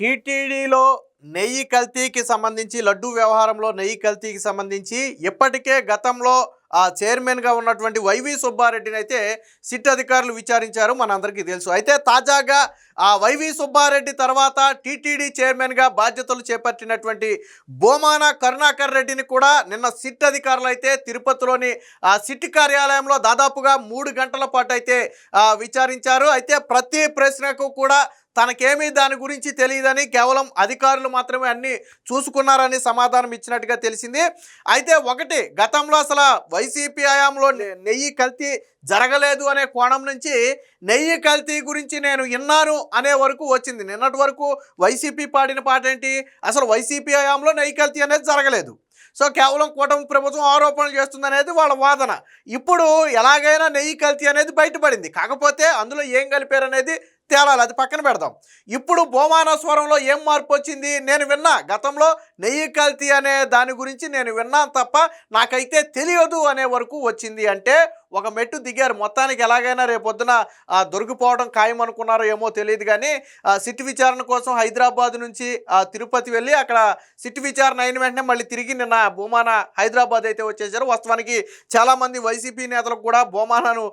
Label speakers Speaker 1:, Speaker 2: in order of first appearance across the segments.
Speaker 1: టీటీడీలో నెయ్యి కల్తీకి సంబంధించి లడ్డూ వ్యవహారంలో నెయ్యి కల్తీకి సంబంధించి ఇప్పటికే గతంలో ఆ చైర్మన్గా ఉన్నటువంటి వైవి సుబ్బారెడ్డిని అయితే సిట్ అధికారులు విచారించారు మనందరికీ తెలుసు. అయితే తాజాగా ఆ వైవి సుబ్బారెడ్డి తర్వాత టీటీడీ చైర్మన్గా బాధ్యతలు చేపట్టినటువంటి బోమాన కరుణాకర్ రెడ్డిని కూడా నిన్న సిట్ అధికారులు అయితే తిరుపతిలోని ఆ సిట్ కార్యాలయంలో దాదాపుగా మూడు గంటల పాటు అయితే విచారించారు. అయితే ప్రతి ప్రశ్నకు కూడా తనకేమీ దాని గురించి తెలియదని కేవలం అధికారులు మాత్రమే అన్ని చూసుకున్నారని సమాధానం ఇచ్చినట్టుగా తెలిసింది. అయితే ఒకటి గతంలో అసలు వైసీపీ హయాంలో నెయ్యి కల్తీ జరగలేదు అనే కోణం నుంచి నెయ్యి కల్తీ గురించి నేను విన్నాను అనే వరకు వచ్చింది. నిన్నటి వరకు వైసీపీ పాడిన పాట ఏంటి? అసలు వైసీపీ హయాంలో నెయ్యి కల్తీ అనేది జరగలేదు. సో కేవలం కూటమి ప్రభుత్వం ఆరోపణలు చేస్తుందనేది వాళ్ళ వాదన. ఇప్పుడు ఎలాగైనా నెయ్యి కల్తీ అనేది బయటపడింది. కాకపోతే అందులో ఏం కలిపారు అనేది తేలాలి అది పక్కన పెడదాం. ఇప్పుడు భూమానస్వరంలో ఏం మార్పు వచ్చింది? నేను విన్నా. గతంలో నెయ్యి కల్తీ అనే దాని గురించి నేను విన్నాను తప్ప నాకైతే తెలియదు అనే వరకు వచ్చింది. అంటే ఒక మెట్టు దిగారు. మొత్తానికి ఎలాగైనా రేపొద్దున దొరికిపోవడం ఖాయం అనుకున్నారో ఏమో తెలియదు కానీ సిట్ విచారణ కోసం హైదరాబాద్ నుంచి తిరుపతి వెళ్ళి అక్కడ సిట్ విచారణ అయిన వెంటనే మళ్ళీ తిరిగి నిన్న భూమాన హైదరాబాద్ అయితే వచ్చేసారు. వాస్తవానికి చాలామంది వైసీపీ నేతలకు కూడా భూమానను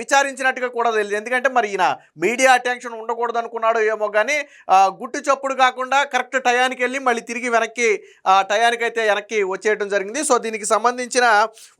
Speaker 1: విచారించినట్టుగా కూడా తెలియదు. ఎందుకంటే మరి ఈయన మీడియా అటెన్షన్ ఉండకూడదు అనుకున్నాడో ఏమో కానీ గుట్టు చప్పుడు కాకుండా కరెక్ట్ టయానికి వెళ్ళి మళ్ళీ తిరిగి వెనక్కి టయానికి అయితే వెనక్కి వచ్చేయడం జరిగింది. సో దీనికి సంబంధించిన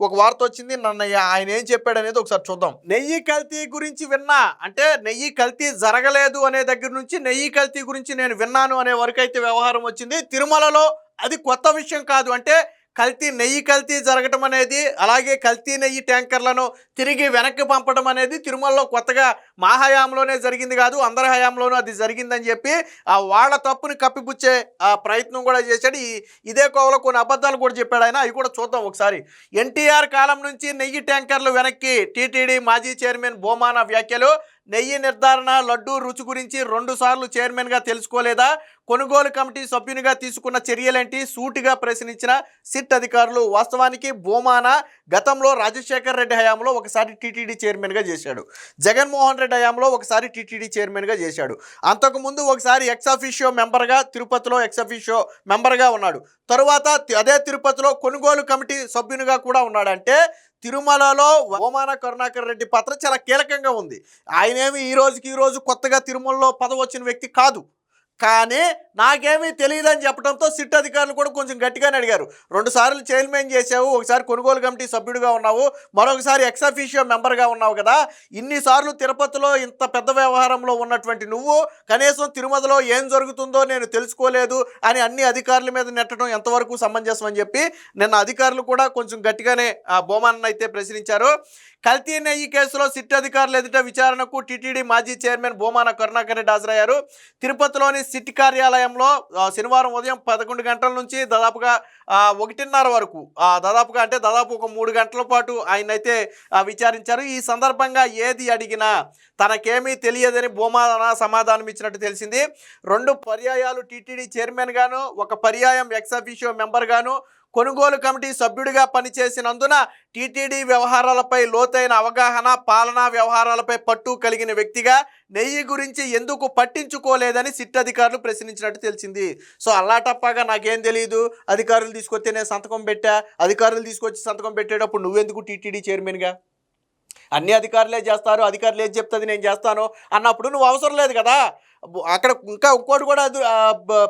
Speaker 1: ఒక వార్త వచ్చింది. నన్ను ఆయన ఏం చెప్పారు? అనేది ఒకసారి చూద్దాం. నెయ్యి కల్తీ గురించి విన్నా అంటే నెయ్యి కల్తీ జరగలేదు అనే దగ్గర నుంచి నెయ్యి కల్తీ గురించి నేను విన్నాను అనే వరకు అయితే వ్యవహారం వచ్చింది. తిరుమలలో అది కొత్త విషయం కాదు. అంటే కల్తీ నెయ్యి కల్తీ జరగటం అనేది అలాగే కల్తీ నెయ్యి ట్యాంకర్లను తిరిగి వెనక్కి పంపడం అనేది తిరుమలలో కొత్తగా మా హయాంలోనే జరిగింది కాదు అందరి హయాంలోనూ అది జరిగిందని చెప్పి ఆ వాళ్ళ తప్పుని కప్పిపుచ్చే ఆ ప్రయత్నం కూడా చేశాడు. ఈ ఇదే కోవలో కొన్ని అబద్ధాలు కూడా చెప్పాడు ఆయన. అవి కూడా చూద్దాం ఒకసారి. ఎన్టీఆర్ కాలం నుంచి నెయ్యి ట్యాంకర్లు వెనక్కి టీటీడీ మాజీ చైర్మన్ బోమాన వ్యాఖ్యలు నెయ్యి నిర్ధారణ లడ్డు రుచి గురించి రెండు సార్లు చైర్మన్గా తెలుసుకోలేదా? కొనుగోలు కమిటీ సభ్యునిగా తీసుకున్న చర్యలేంటి? సూటిగా ప్రశ్నించిన సిట్ అధికారులు వాస్తవానికి భూమాన గతంలో రాజశేఖర్ రెడ్డి హయాంలో ఒకసారి టీటీడీ చైర్మన్గా చేశాడు. జగన్మోహన్ రెడ్డి హయాంలో ఒకసారి టీటీడీ చైర్మన్గా చేశాడు. అంతకుముందు ఒకసారి ఎక్స్ మెంబర్గా తిరుపతిలో ఎక్స్ మెంబర్గా ఉన్నాడు. తరువాత అదే తిరుపతిలో కొనుగోలు కమిటీ సభ్యునిగా కూడా ఉన్నాడంటే తిరుమలలో ఓమాన కరుణాకర్ రెడ్డి పాత్ర చాలా కీలకంగా ఉంది. ఆయనేమి ఈ రోజుకి ఈ రోజు కొత్తగా తిరుమలలో పదవి వచ్చిన వ్యక్తి కాదు. కానీ నాకేమీ తెలియదని చెప్పడంతో సిట్ అధికారులు కూడా కొంచెం గట్టిగానే అడిగారు. రెండు సార్లు చైర్మన్ చేసావు ఒకసారి కొనుగోలు కమిటీ సభ్యుడిగా ఉన్నావు మరొకసారి ఎక్సఫీషియో మెంబర్గా ఉన్నావు కదా. ఇన్నిసార్లు తిరుపతిలో ఇంత పెద్ద వ్యవహారంలో ఉన్నటువంటి నువ్వు కనీసం తిరుమలలో ఏం జరుగుతుందో నేను తెలుసుకోలేదు అని అన్ని అధికారుల మీద నెట్టడం ఎంతవరకు సమంజసం అని చెప్పి నిన్న అధికారులు కూడా కొంచెం గట్టిగానే ఆ బొమ్మను అయితే ప్రశ్నించారు. కల్తీ ఈ కేసులో సిట్ అధికారులు ఎదుట విచారణకు టీటీడీ మాజీ చైర్మన్ భూమాన కరుణాకర్ రెడ్డి హాజరయ్యారు. తిరుపతిలోని సిట్ కార్యాలయంలో శనివారం ఉదయం పదకొండు గంటల నుంచి దాదాపుగా ఒకటిన్నర వరకు దాదాపుగా అంటే దాదాపు ఒక మూడు గంటల పాటు ఆయన అయితే విచారించారు. ఈ సందర్భంగా ఏది అడిగినా తనకేమీ తెలియదని భూమాన సమాధానం ఇచ్చినట్టు తెలిసింది. రెండు పర్యాయాలు టీటీడీ చైర్మన్ గాను ఒక పర్యాయం ఎక్స్ అఫీషియో మెంబర్ గాను కొనుగోలు కమిటీ సభ్యుడిగా పనిచేసినందున టీటీడీ వ్యవహారాలపై లోతైన అవగాహన పాలనా వ్యవహారాలపై పట్టు కలిగిన వ్యక్తిగా నెయ్యి గురించి ఎందుకు పట్టించుకోలేదని సిట్ అధికారులు ప్రశ్నించినట్టు తెలిసింది. సో అల్లాటప్పగా నాకేం తెలియదు అధికారులు తీసుకొస్తే నేను సంతకం పెట్టా. అధికారులు తీసుకొచ్చి సంతకం పెట్టేటప్పుడు నువ్వెందుకు టీటీడీ చైర్మన్గా? అన్ని అధికారులే చేస్తారు. అధికారులు ఏం చెప్తుంది నేను చేస్తాను అన్నప్పుడు నువ్వు అవసరం లేదు కదా. అక్కడ ఇంకా ఇంకోటి కూడా అది,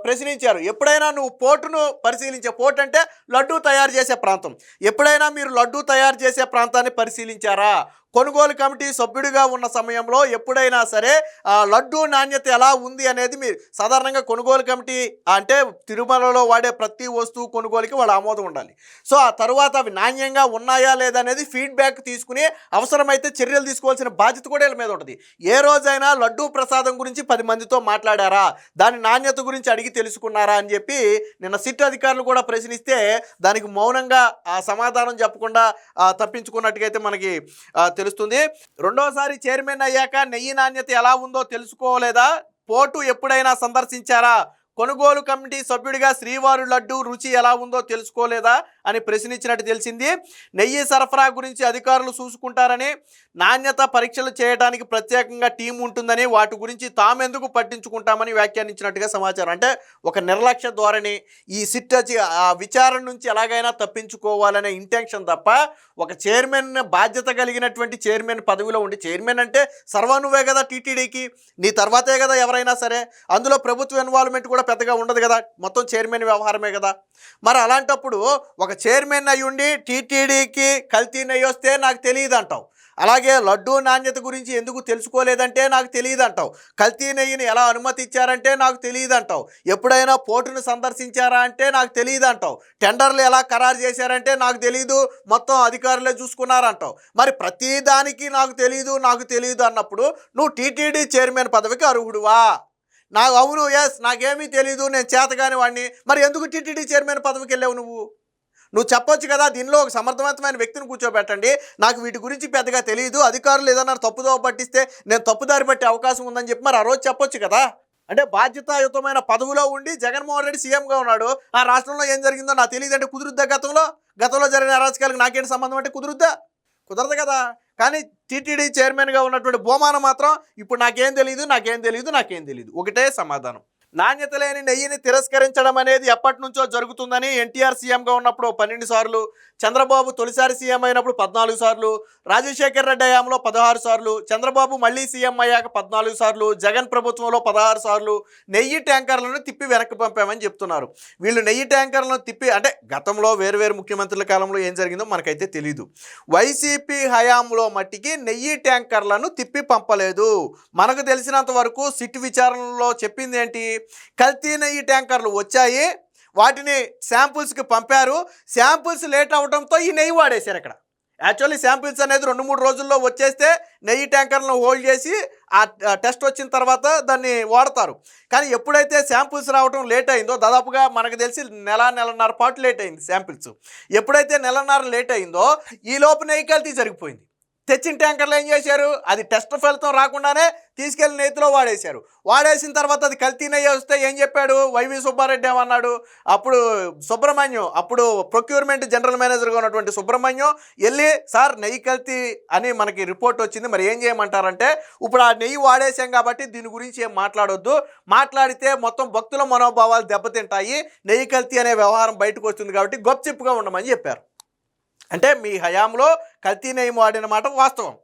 Speaker 1: ప్రశ్నించారు. ఎప్పుడైనా నువ్వు పోర్టును పరిశీలించే పోర్ట్ అంటే లడ్డూ తయారు చేసే ప్రాంతం. ఎప్పుడైనా మీరు లడ్డూ తయారు చేసే ప్రాంతాన్ని పరిశీలించారా? కొనుగోలు కమిటీ సభ్యుడిగా ఉన్న సమయంలో ఎప్పుడైనా సరే ఆ, లడ్డూ నాణ్యత ఎలా ఉంది అనేది మీరు సాధారణంగా కొనుగోలు కమిటీ అంటే తిరుమలలో వాడే ప్రతి వస్తువు కొనుగోలుకి వాళ్ళ ఆమోదం ఉండాలి. సో ఆ తర్వాత అవి నాణ్యంగా ఉన్నాయా లేదా అనేది ఫీడ్బ్యాక్ తీసుకుని అవసరమైతే చర్యలు తీసుకోవాల్సిన బాధ్యత కూడా వీళ్ళ మీద ఉంటుంది. ఏ రోజైనా లడ్డూ ప్రసాదం గురించి పది మందితో మాట్లాడారా? దాని నాణ్యత గురించి అడిగి తెలుసుకున్నారా అని చెప్పి నిన్న సిట్ అధికారులు కూడా ప్రశ్నిస్తే దానికి మౌనంగా ఆ సమాధానం చెప్పకుండా తప్పించుకున్నట్టుగా అయితే మనకి తెలుస్తుంది. రెండోసారి చైర్మన్ అయ్యాక నెయ్యి నాణ్యత ఎలా ఉందో తెలుసుకోలేదా? పోటు ఎప్పుడైనా సందర్శించారా? కొనుగోలు కమిటీ సభ్యుడిగా శ్రీవారు లడ్డు రుచి ఎలా ఉందో తెలుసుకోలేదా? అని ప్రశ్నించినట్టు తెలిసింది. నెయ్యి సరఫరా గురించి అధికారులు చూసుకుంటారని నాణ్యత పరీక్షలు చేయడానికి ప్రత్యేకంగా టీం ఉంటుందని వాటి గురించి తామెందుకు పట్టించుకుంటామని వ్యాఖ్యానించినట్టుగా సమాచారం. అంటే ఒక నిర్లక్ష్య ధోరణి ఈ సిట్ ఆ విచారణ నుంచి ఎలాగైనా తప్పించుకోవాలనే ఇంటెన్షన్ తప్ప ఒక చైర్మన్ బాధ్యత కలిగినటువంటి చైర్మన్ పదవిలో ఉండి చైర్మన్ అంటే సర్వానువే కదా టీటీడీకి నీ తర్వాతే కదా ఎవరైనా సరే అందులో ప్రభుత్వ ఇన్వాల్వ్మెంట్ కూడా పెద్దగా ఉండదు కదా మొత్తం చైర్మన్ వ్యవహారమే కదా. మరి అలాంటప్పుడు ఒక చైర్మన్ అయ్యుండి ఉండి టీటీడీకి కల్తీ వస్తే నాకు తెలియదు అంటావు అలాగే లడ్డూ నాణ్యత గురించి ఎందుకు తెలుసుకోలేదంటే నాకు తెలియదు అంటావు కల్తీ నెయ్యిని ఎలా అనుమతి ఇచ్చారంటే నాకు తెలియదు అంటావు ఎప్పుడైనా పోర్టును సందర్శించారా అంటే నాకు తెలియదు అంటావు టెండర్లు ఎలా ఖరారు చేశారంటే నాకు తెలియదు మొత్తం అధికారులే చూసుకున్నారంటావు. మరి ప్రతిదానికి నాకు తెలియదు నాకు తెలియదు అన్నప్పుడు నువ్వు టీటీడీ చైర్మన్ పదవికి అర్హుడువా? నాకు అవును ఎస్ నాకేమీ తెలియదు నేను చేతగాని వాడిని మరి ఎందుకు టీటీడీ చైర్మన్ పదవికి వెళ్ళావు నువ్వు? నువ్వు చెప్పొచ్చు కదా దీనిలో ఒక సమర్థవంతమైన వ్యక్తిని కూర్చోబెట్టండి. నాకు వీటి గురించి పెద్దగా తెలియదు అధికారులు ఏదన్నా తప్పుదోవ పట్టిస్తే నేను తప్పుదారి పట్టే అవకాశం ఉందని చెప్పి మరి ఆ రోజు చెప్పొచ్చు కదా? అంటే బాధ్యతాయుతమైన పదవిలో ఉండి జగన్మోహన్ రెడ్డి సీఎంగా ఉన్నాడు. ఆ రాష్ట్రంలో ఏం జరిగిందో నాకు తెలియదు. అంటే కుదురుద్దా గతంలో? గతంలో జరిగిన అరాచకాలకు నాకేంటి సంబంధం అంటే కుదురుద్దా? కుదరదు కదా. కానీ టీటీడీ చైర్మన్గా ఉన్నటువంటి బోమాన మాత్రం ఇప్పుడు నాకేం తెలియదు నాకేం తెలియదు నాకేం తెలియదు ఒకటే సమాధానం. నాణ్యత లేని నెయ్యిని తిరస్కరించడం అనేది ఎప్పటి నుంచో జరుగుతుందని ఎన్టీఆర్ సీఎంగా ఉన్నప్పుడు పన్నెండు సార్లు చంద్రబాబు తొలిసారి సీఎం అయినప్పుడు పద్నాలుగు సార్లు రాజశేఖర్ రెడ్డి హయాంలో పదహారు సార్లు చంద్రబాబు మళ్ళీ సీఎం అయ్యాక పద్నాలుగు సార్లు జగన్ ప్రభుత్వంలో పదహారు సార్లు నెయ్యి ట్యాంకర్లను తిప్పి వెనక్కి పంపామని చెప్తున్నారు. వీళ్ళు నెయ్యి ట్యాంకర్లను తిప్పి అంటే గతంలో వేరువేరు ముఖ్యమంత్రుల కాలంలో ఏం జరిగిందో మనకైతే తెలియదు వైసీపీ హయాంలో మట్టికి నెయ్యి ట్యాంకర్లను తిప్పి పంపలేదు. మనకు తెలిసినంత వరకు సిట్ విచారణలో చెప్పింది ఏంటి? కల్తీ నెయ్యి ట్యాంకర్లు వచ్చాయి. వాటిని శాంపుల్స్కి పంపారు. శాంపుల్స్ లేట్ అవడంతో ఈ నెయ్యి వాడేశారు ఇక్కడ. యాక్చువల్లీ శాంపిల్స్ అనేది రెండు మూడు రోజుల్లో వచ్చేస్తే నెయ్యి ట్యాంకర్లను హోల్డ్ చేసి ఆ ఆ టెస్ట్ వచ్చిన తర్వాత దాన్ని వాడతారు. కానీ ఎప్పుడైతే శాంపిల్స్ రావడం లేట్ అయిందో దాదాపుగా మనకు తెలిసి నెల నెలన్నర పాటు లేట్ అయింది శాంపిల్స్. ఎప్పుడైతే నెలన్నర లేట్ అయిందో ఈ లోపు నెయ్యి కల్తీ జరిగిపోయింది. తెచ్చిన ట్యాంకర్లు ఏం చేశారు? అది టెస్ట్ ఫలితం రాకుండానే తీసుకెళ్ళి నేతిలో వాడేశారు. వాడేసిన తర్వాత అది కల్తీ నెయ్యి వస్తే ఏం చెప్పాడు? వైవి సుబ్బారెడ్డి ఏమన్నాడు? అప్పుడు సుబ్రహ్మణ్యం అప్పుడు ప్రొక్యూర్మెంట్ జనరల్ మేనేజర్గా ఉన్నటువంటి సుబ్రహ్మణ్యం వెళ్ళి సార్ నెయ్యి కల్తీ అని మనకి రిపోర్ట్ వచ్చింది. మరి ఏం చేయమంటారంటే ఇప్పుడు ఆ నెయ్యి వాడేసాం కాబట్టి దీని గురించి ఏం మాట్లాడొద్దు. మాట్లాడితే మొత్తం భక్తుల మనోభావాలు దెబ్బతింటాయి. నెయ్యి కల్తీ అనే వ్యవహారం బయటకు వస్తుంది కాబట్టి గొప్పచిప్పుగా ఉండమని చెప్పారు. అంటే మీ హయాంలో కల్తీ నయం వాడిన మాట వాస్తవం.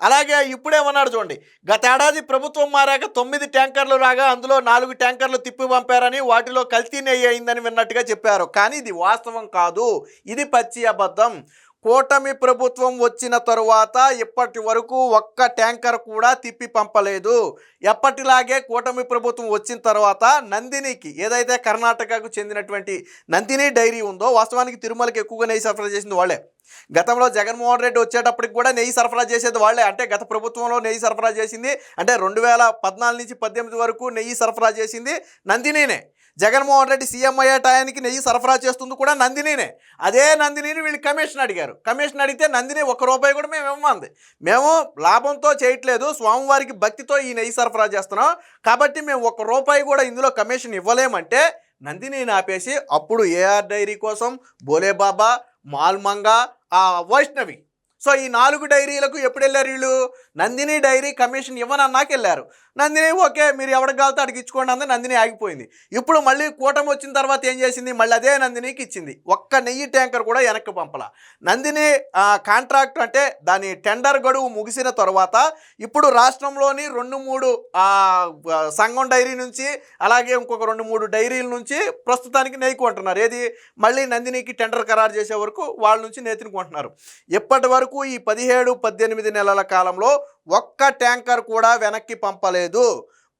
Speaker 1: అలాగే ఇప్పుడే ఉన్నాడు చూడండి గతేడాది ప్రభుత్వం మారాక తొమ్మిది ట్యాంకర్లు రాగా అందులో నాలుగు ట్యాంకర్లు తిప్పి పంపారని వాటిలో కల్తీ నెయ్యి అయిందని విన్నట్టుగా చెప్పారు. కానీ ఇది వాస్తవం కాదు. ఇది పచ్చి అబద్ధం. కూటమి ప్రభుత్వం వచ్చిన తరువాత ఇప్పటి వరకు ఒక్క ట్యాంకర్ కూడా తిప్పి పంపలేదు. ఎప్పటిలాగే కూటమి ప్రభుత్వం వచ్చిన తర్వాత నందినికి ఏదైతే కర్ణాటకకు చెందినటువంటి నందిని డైరీ ఉందో వాస్తవానికి తిరుమలకి ఎక్కువగా నెయ్యి సరఫరా చేసింది వాళ్ళే. గతంలో జగన్మోహన్ రెడ్డి వచ్చేటప్పటికి కూడా నెయ్యి సరఫరా చేసేది వాళ్ళే. అంటే గత ప్రభుత్వంలో నెయ్యి సరఫరా చేసింది అంటే రెండు వేల పద్నాలుగు నుంచి పద్దెనిమిది వరకు నెయ్యి సరఫరా చేసింది నందినినే. జగన్మోహన్ రెడ్డి సీఎం అయ్యే టయానికి నెయ్యి సరఫరా చేస్తుంది కూడా నందినినే. అదే నందినిని వీళ్ళు కమిషన్ అడిగారు. కమిషన్ అడిగితే నందిని ఒక్క రూపాయి కూడా మేము ఇవ్వమంది. మేము లాభంతో చేయట్లేదు స్వామివారికి భక్తితో ఈ నెయ్యి సరఫరా చేస్తున్నాం. కాబట్టి మేము ఒక్క రూపాయి కూడా ఇందులో కమిషన్ ఇవ్వలేమంటే నందినిని ఆపేసి అప్పుడు ఏఆర్ డైరీ కోసం బోలేబాబా మాల్మంగా ఆ వైష్ణవి. సో ఈ నాలుగు డైరీలకు ఎప్పుడు వెళ్ళారు వీళ్ళు? నందిని డైరీ కమిషన్ ఇవ్వనన్నాకెళ్ళారు. నందిని ఓకే మీరు ఎవరికి కావాలితే అడిగి అంది నందిని ఆగిపోయింది. ఇప్పుడు మళ్ళీ కూటమి వచ్చిన తర్వాత ఏం చేసింది? మళ్ళీ అదే నందినికి ఇచ్చింది. ఒక్క నెయ్యి ట్యాంకర్ కూడా వెనక్కి పంపల. నందిని కాంట్రాక్ట్ అంటే దాని టెండర్ గడువు ముగిసిన తర్వాత ఇప్పుడు రాష్ట్రంలోని రెండు మూడు సంఘం డైరీ నుంచి అలాగే ఇంకొక రెండు మూడు డైరీల నుంచి ప్రస్తుతానికి నెయ్యి కొంటున్నారు. ఏది? మళ్ళీ నందినికి టెండర్ ఖరారు చేసే వరకు వాళ్ళ నుంచి నేతిని కొంటున్నారు. ఇప్పటి వరకు ఈ పదిహేడు పద్దెనిమిది నెలల కాలంలో ఒక్క ట్యాంకర్ కూడా వెనక్కి పంపలేదు.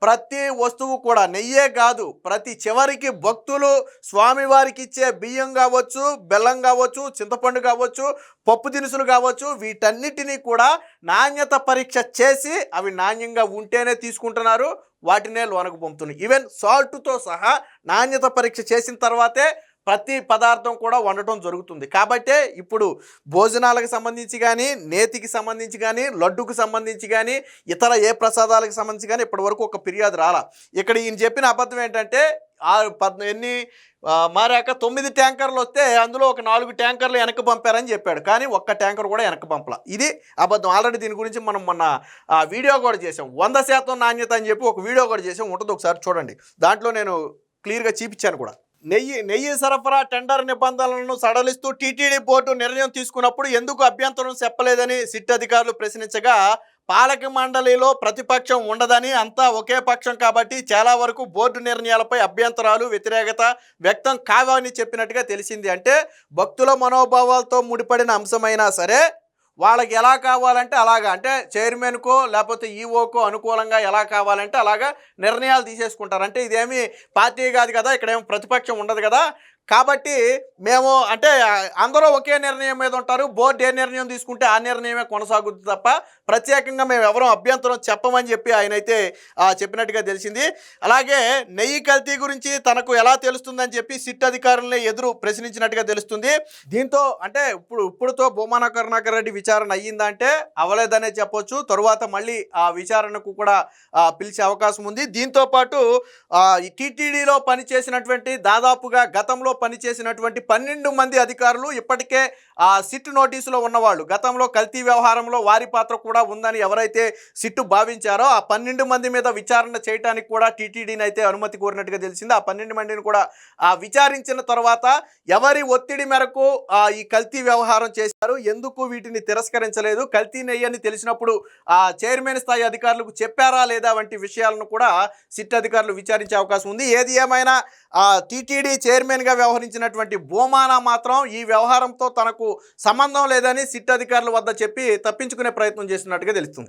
Speaker 1: ప్రతి వస్తువు కూడా నెయ్యే కాదు ప్రతి చివరికి భక్తులు స్వామివారికి ఇచ్చే బియ్యం కావచ్చు బెల్లం కావచ్చు చింతపండు కావచ్చు పప్పు దినుసులు కావచ్చు వీటన్నిటినీ కూడా నాణ్యత పరీక్ష చేసి అవి నాణ్యంగా ఉంటేనే తీసుకుంటున్నారు. వాటినే లోనకు పంపుతున్నాయి ఈవెన్ సాల్ట్తో సహా నాణ్యత పరీక్ష చేసిన తర్వాతే ప్రతి పదార్థం కూడా వండటం జరుగుతుంది. కాబట్టే ఇప్పుడు భోజనాలకు సంబంధించి కానీ నేతికి సంబంధించి కానీ లడ్డుకు సంబంధించి కానీ ఇతర ఏ ప్రసాదాలకు సంబంధించి కానీ ఇప్పటివరకు ఒక ఫిర్యాదు రాలా. ఇక్కడ ఈయన చెప్పిన అబద్ధం ఏంటంటే ఆ పద్ ఎన్ని మారాక తొమ్మిది ట్యాంకర్లు వస్తే అందులో ఒక నాలుగు ట్యాంకర్లు వెనక్కి పంపారని చెప్పాడు. కానీ ఒక్క ట్యాంకర్ కూడా వెనక్కి పంపల. ఇది అబద్ధం. ఆల్రెడీ దీని గురించి మనం మొన్న వీడియో కూడా చేసాం వంద శాతం నాణ్యత అని చెప్పి ఒక వీడియో కూడా చేసాం ఉంటుంది ఒకసారి చూడండి. దాంట్లో నేను క్లియర్గా చూపించాను కూడా. నెయ్యి నెయ్యి సరఫరా టెండర్ నిబంధనలను సడలిస్తూ టీటీడీ బోర్డు నిర్ణయం తీసుకున్నప్పుడు ఎందుకు అభ్యంతరం చెప్పలేదని సిట్ అధికారులు ప్రశ్నించగా పాలక మండలిలో ప్రతిపక్షం ఉండదని అంతా ఒకే పక్షం కాబట్టి చాలా వరకు బోర్డు నిర్ణయాలపై అభ్యంతరాలు వ్యతిరేకత వ్యక్తం కావని చెప్పినట్టుగా తెలిసింది. అంటే భక్తుల మనోభావాలతో ముడిపడిన అంశమైనా సరే వాళ్ళకి ఎలా కావాలంటే అలాగా అంటే చైర్మన్కో లేకపోతే ఈఓకో అనుకూలంగా ఎలా కావాలంటే అలాగా నిర్ణయాలు తీసేసుకుంటారు. అంటే ఇదేమి పార్టీ కాదు కదా ఇక్కడ ఏమి ప్రతిపక్షం ఉండదు కదా కాబట్టి మేము అంటే అందరూ ఒకే నిర్ణయం మీద ఉంటారు. బోర్డు ఏ నిర్ణయం తీసుకుంటే ఆ నిర్ణయమే కొనసాగుతుంది తప్ప ప్రత్యేకంగా మేము ఎవరూ అభ్యంతరం చెప్పమని చెప్పి ఆయన అయితే చెప్పినట్టుగా తెలిసింది. అలాగే నెయ్యి కల్తీ గురించి తనకు ఎలా తెలుస్తుందని చెప్పి సిట్ అధికారులనే ఎదురు ప్రశ్నించినట్టుగా తెలుస్తుంది. దీంతో అంటే ఇప్పుడు ఇప్పుడుతో భూమాన కరుణాకర్ రెడ్డి విచారణ అయ్యిందంటే అవలేదనే చెప్పొచ్చు. తరువాత మళ్ళీ ఆ విచారణకు కూడా పిలిచే అవకాశం ఉంది. దీంతో పాటు ఈ టీటీడీలో పనిచేసినటువంటి దాదాపుగా గతంలో పనిచేసినటువంటి పన్నెండు మంది అధికారులు ఇప్పటికే ఆ సిట్ నోటీసులో ఉన్నవాళ్ళు. గతంలో కల్తీ వ్యవహారంలో వారి పాత్ర కూడా ఉందని ఎవరైతే సిట్టు భావించారో ఆ పన్నెండు మంది మీద విచారణ చేయడానికి కూడా టీటీడీని అయితే అనుమతి కోరినట్టుగా తెలిసింది. ఆ పన్నెండు మందిని కూడా ఆ విచారించిన తర్వాత ఎవరి ఒత్తిడి మేరకు ఆ, ఈ కల్తీ వ్యవహారం చేశారు? ఎందుకు వీటిని తిరస్కరించలేదు? కల్తీ నెయ్యి అని తెలిసినప్పుడు ఆ చైర్మన్ స్థాయి అధికారులకు చెప్పారా లేదా వంటి విషయాలను కూడా సిట్ అధికారులు విచారించే అవకాశం ఉంది. ఏది ఏమైనా ఆ టీటీడీ చైర్మన్గా వ్యవహరించినటువంటి భూమాన మాత్రం ఈ వ్యవహారంతో తనకు సంబంధం లేదని సిట్ అధికారుల వద్ద చెప్పి తప్పించుకునే ప్రయత్నం చేస్తున్నట్టుగా తెలుస్తుంది.